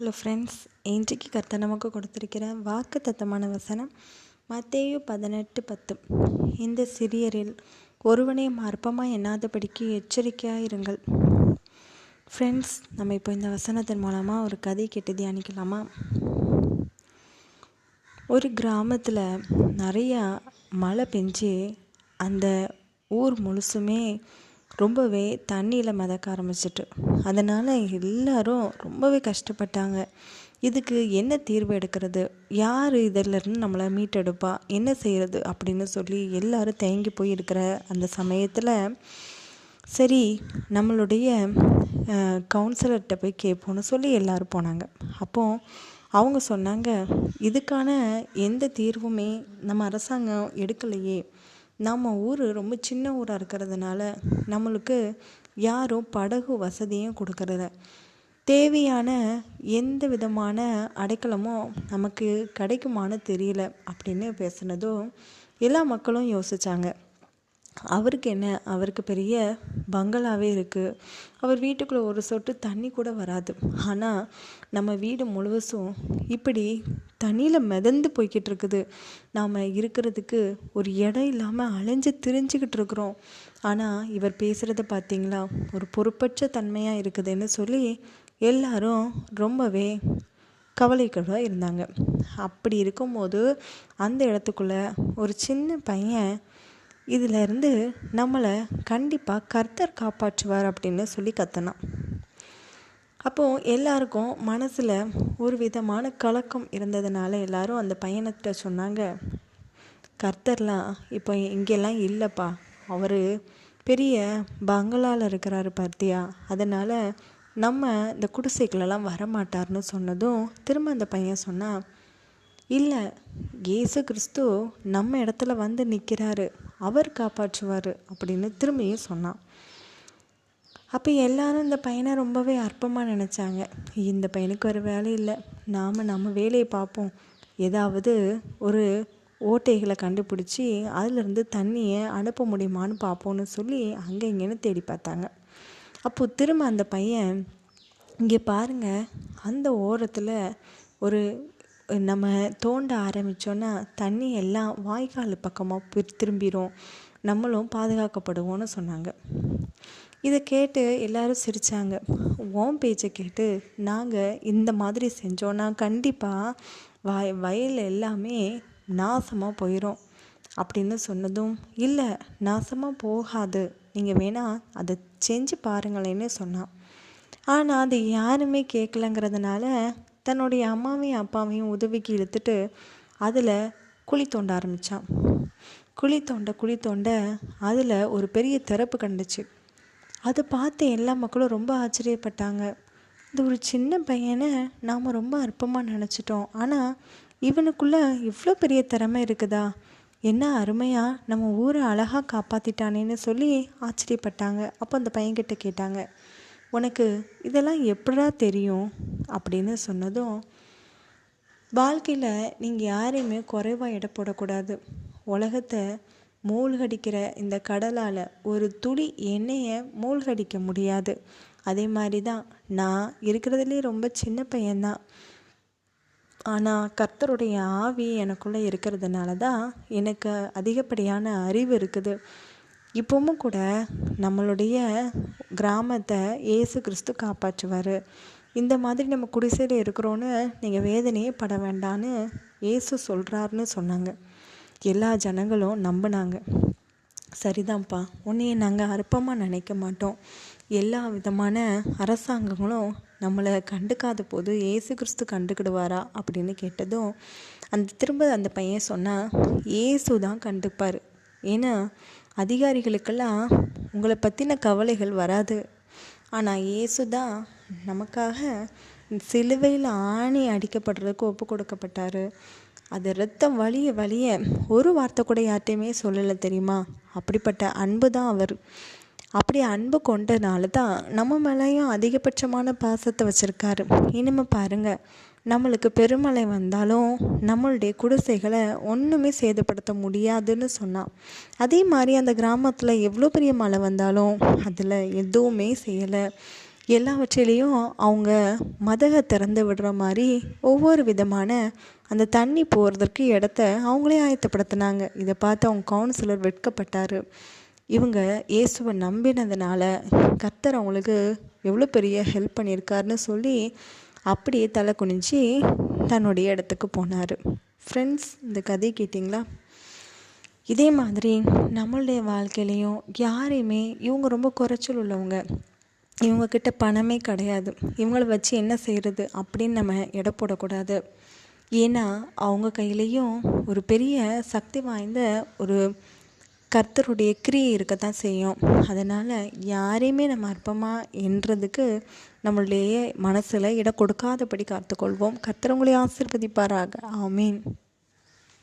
Hello friends இன்றைக்கு கர்த்தர் நமக்கு கொடுத்திருக்கிற வாக்கு தத்தமான வசனம் மத்தேயு பதினெட்டு பத்து. இந்த சிறியரில் ஒருவனை மர்ப்பமாக எண்ணாதபடிக்கு எச்சரிக்கையாக இருங்கள். ஃப்ரெண்ட்ஸ் நம்ம இப்போ இந்த வசனத்தின் மூலமாக ஒரு கதை கேட்டு தியானிக்கலாமா? ஒரு கிராமத்தில் நிறையா மழை பெஞ்சு அந்த ஊர் முழுசுமே ரொம்பவே தண்ணியில் மிதக்க ஆரம்பிச்சிட்டு. அதனால் எல்லாரும் ரொம்பவே கஷ்டப்பட்டாங்க. இதுக்கு என்ன தீர்வு எடுக்கிறது? யார் இதிலேருந்து நம்மளை மீட்டெடுப்பா? என்ன செய்கிறது அப்படின்னு சொல்லி எல்லாரும் தேங்கி போய் இருக்கிற அந்த சமயத்தில் சரி நம்மளுடைய கவுன்சிலர்கிட்ட போய் கேட்போன்னு சொல்லி எல்லோரும் போனாங்க. அப்போது அவங்க சொன்னாங்க இதுக்கான எந்த தீர்வுமே நம்ம அரசாங்கம் எடுக்கலையே. நம்ம ஊர் ரொம்ப சின்ன ஊராக இருக்கிறதுனால நம்மளுக்கு யாரும் படகு வசதியும் கொடுக்கறதில்ல. தேவையான எந்த விதமான அடைக்கலமும் நமக்கு கிடைக்குமான்னு தெரியல அப்படின்னு பேசுனதும் எல்லா மக்களும் யோசித்தாங்க அவருக்கு என்ன? அவருக்கு பெரிய பங்களாவே இருக்குது அவர் வீட்டுக்குள்ளே ஒரு சொட்டு தண்ணி கூட வராது. ஆனால் நம்ம வீடு முழுவதும் இப்படி தண்ணியில் மிதந்து போய்கிட்டு இருக்குது நாம் இருக்கிறதுக்கு ஒரு இடம் இல்லாமல் அலைஞ்சு திரிஞ்சுக்கிட்டு இருக்கிறோம். ஆனால் இவர் பேசுகிறத பார்த்தீங்களா ஒரு பொறுப்பற்ற தன்மையாக இருக்குதுன்னு சொல்லி எல்லாரும் ரொம்பவே கவலைக்கடாக இருந்தாங்க. அப்படி இருக்கும்போது அந்த இடத்துக்குள்ளே ஒரு சின்ன பையன் இதிலிருந்து நம்மளை கண்டிப்பாக கர்த்தர் காப்பாற்றுவார் அப்படின்னு சொல்லி கத்தனான். அப்போது எல்லாருக்கும் மனசில் ஒரு விதமான கலக்கம் இருந்ததுனால எல்லாரும் அந்த பையன்கிட்ட சொன்னாங்க. கர்த்தர்லாம் இப்போ இங்கெல்லாம் இல்லைப்பா. அவர் பெரிய பங்களாவில் இருக்கிறாரு பார்த்தியா? அதனால் நம்ம இந்த குடிசைகளெல்லாம் வரமாட்டார்னு சொன்னதும் திரும்ப அந்த பையன் சொன்னான் இல்லை ஏசு கிறிஸ்து நம்ம இடத்துல வந்து நிற்கிறாரு அவர் காப்பாற்றுவார். அப்படின்னு திரும்பியும் சொன்னான். அப்போ எல்லாரும் இந்த பையனை ரொம்பவே அற்பமாக நினச்சாங்க. இந்த பையனுக்கு ஒரு வேலை இல்லை. நாம் நம்ம வேலையை பார்ப்போம். ஏதாவது ஒரு ஓட்டைகளை கண்டுபிடிச்சி அதிலிருந்து தண்ணியை அனுப்ப முடியுமான்னு பார்ப்போன்னு சொல்லி அங்கே இங்கேன்னு தேடி பார்த்தாங்க. அப்போது திரும்ப அந்த பையன் இங்கே பாருங்கள் அந்த ஓரத்தில் ஒரு நம்ம தோண்ட ஆரம்பித்தோன்னா தண்ணி எல்லாம் வாய்க்கால் பக்கமாக திரும்பிடும் நம்மளும் பாதுகாக்கப்படுவோன்னு சொன்னாங்க. இதை கேட்டு எல்லாரும் சிரித்தாங்க ஓம் பேச்சை கேட்டு நாங்கள் இந்த மாதிரி செஞ்சோன்னா கண்டிப்பாக வய வயல் எல்லாமே நாசமாக போயிடும் அப்படின்னு சொன்னதும் இல்லை நாசமாக போகாது. நீங்கள் வேணால் அதை செஞ்சு பாருங்களேன்னு சொன்னான். ஆனால் அது யாருமே கேட்கலங்கிறதுனால தன்னுடைய அம்மாவையும் அப்பாவையும் உதவிக்கு இழுத்துட்டு அதில் குழி தோண்ட ஆரம்பித்தான் குழி தோண்ட குழி தோண்ட அதில் ஒரு பெரிய திறப்பு கண்டுச்சு. அதை பார்த்து எல்லா மக்களும் ரொம்ப ஆச்சரியப்பட்டாங்க. இந்த ஒரு சின்ன பையனை நாம் ரொம்ப அற்பமாக நினச்சிட்டோம். ஆனால் இவனுக்குள்ளே இவ்வளோ பெரிய திறமை இருக்குதா? என்ன அருமையாக நம்ம ஊரை அழகாக காப்பாற்றிட்டானேன்னு சொல்லி ஆச்சரியப்பட்டாங்க. அப்போ அந்த பையன்கிட்ட கேட்டாங்க உனக்கு இதெல்லாம் எப்படா தெரியும்? அப்படின்னு சொன்னதும் வாழ்க்கையில் நீங்கள் யாரையுமே குறைவாக எடை போடக்கூடாது. உலகத்தை மூழ்கடிக்கிற இந்த கடலால் ஒரு துளி எண்ணெயை மூழ்கடிக்க முடியாது. அதே மாதிரி தான் நான் இருக்கிறதுலே ரொம்ப சின்ன பையன்தான். ஆனால் கர்த்தருடைய ஆவி எனக்குள்ளே இருக்கிறதுனால தான் எனக்கு அதிகப்படியான அறிவு இருக்குது. இப்போவும் கூட நம்மளுடைய கிராமத்தை ஏசு கிறிஸ்து காப்பாற்றுவார். இந்த மாதிரி நம்ம குடிசையில் இருக்கிறோன்னு நீங்கள் வேதனையே பட வேண்டான்னு இயேசு சொல்கிறாருன்னு சொன்னாங்க. எல்லா ஜனங்களும் நம்பினாங்க. சரிதான்ப்பா உன்னையை நாங்கள் அற்பமாக நினைக்க மாட்டோம். எல்லா விதமான அரசாங்கங்களும் நம்மளை கண்டுக்காத போது ஏசு கிறிஸ்து கண்டுக்கிடுவாரா அப்படின்னு கேட்டதும் அந்த திரும்ப அந்த பையன் சொன்னால் ஏசு தான் கண்டுப்பார். ஏன்னா அதிகாரிகளுக்கெல்லாம் உங்களை பற்றின கவலைகள் வராது. ஆனால் இயேசு தான் நமக்காக சிலுவையில் ஆணி அடிக்கப்படுறதுக்கு ஒப்பு கொடுக்கப்பட்டார் அது ரத்தம் வலிய வலிய ஒரு வார்த்தை கூட யார்ட்டையுமே சொல்லலை தெரியுமா? அப்படிப்பட்ட அன்பு தான் அவர். அப்படி அன்பு கொண்டனால தான் நம்ம மேலேயும் அதிகபட்சமான பாசத்தை வச்சுருக்காரு. இனிமே பாருங்கள் நம்மளுக்கு பெருமழை வந்தாலும் நம்மளுடைய குடிசைகளை ஒன்றுமே சேதப்படுத்த முடியாதுன்னு சொன்னான். அதே மாதிரி அந்த கிராமத்தில் எவ்வளோ பெரிய மழை வந்தாலும் அதில் எதுவுமே செய்யலை. எல்லாவற்றிலையும் அவங்க மதகை திறந்து விடுற மாதிரி ஒவ்வொரு விதமான அந்த தண்ணி போகிறதுக்கு இடத்த அவங்களே ஆயத்தப்படுத்தினாங்க. இதை பார்த்து அவங்க கவுன்சிலர் வெட்கப்பட்டார். இவங்க இயேசுவை நம்பினதுனால கர்த்தர் அவங்களுக்கு எவ்வளோ பெரிய ஹெல்ப் பண்ணியிருக்காருன்னு சொல்லி அப்படியே தலை குனிஞ்சு தன்னுடைய இடத்துக்கு போனார். ஃப்ரெண்ட்ஸ் இந்த கதை கேட்டிங்களா? இதே மாதிரி நம்மளுடைய வாழ்க்கையிலையும் யாரையுமே இவங்க ரொம்ப குறைச்சல் உள்ளவங்க. இவங்கக்கிட்ட பணமே கிடையாது. இவங்கள வச்சு என்ன செய்கிறது அப்படின்னு நம்ம எடை போடக்கூடாது. ஏன்னா அவங்க கையிலையும் ஒரு பெரிய சக்தி வாய்ந்த ஒரு கர்த்தருடைய கிரியை இருக்க தான் செய்யும். அதனால் யாரையுமே நம்ம அற்பமாக என்றதுக்கு நம்மளுடைய மனசில் இடம் கொடுக்காதபடி காத்துக்கொள்வோம். கர்த்தர் உங்களை ஆசிர்வதிப்பாராக. ஆமீன்.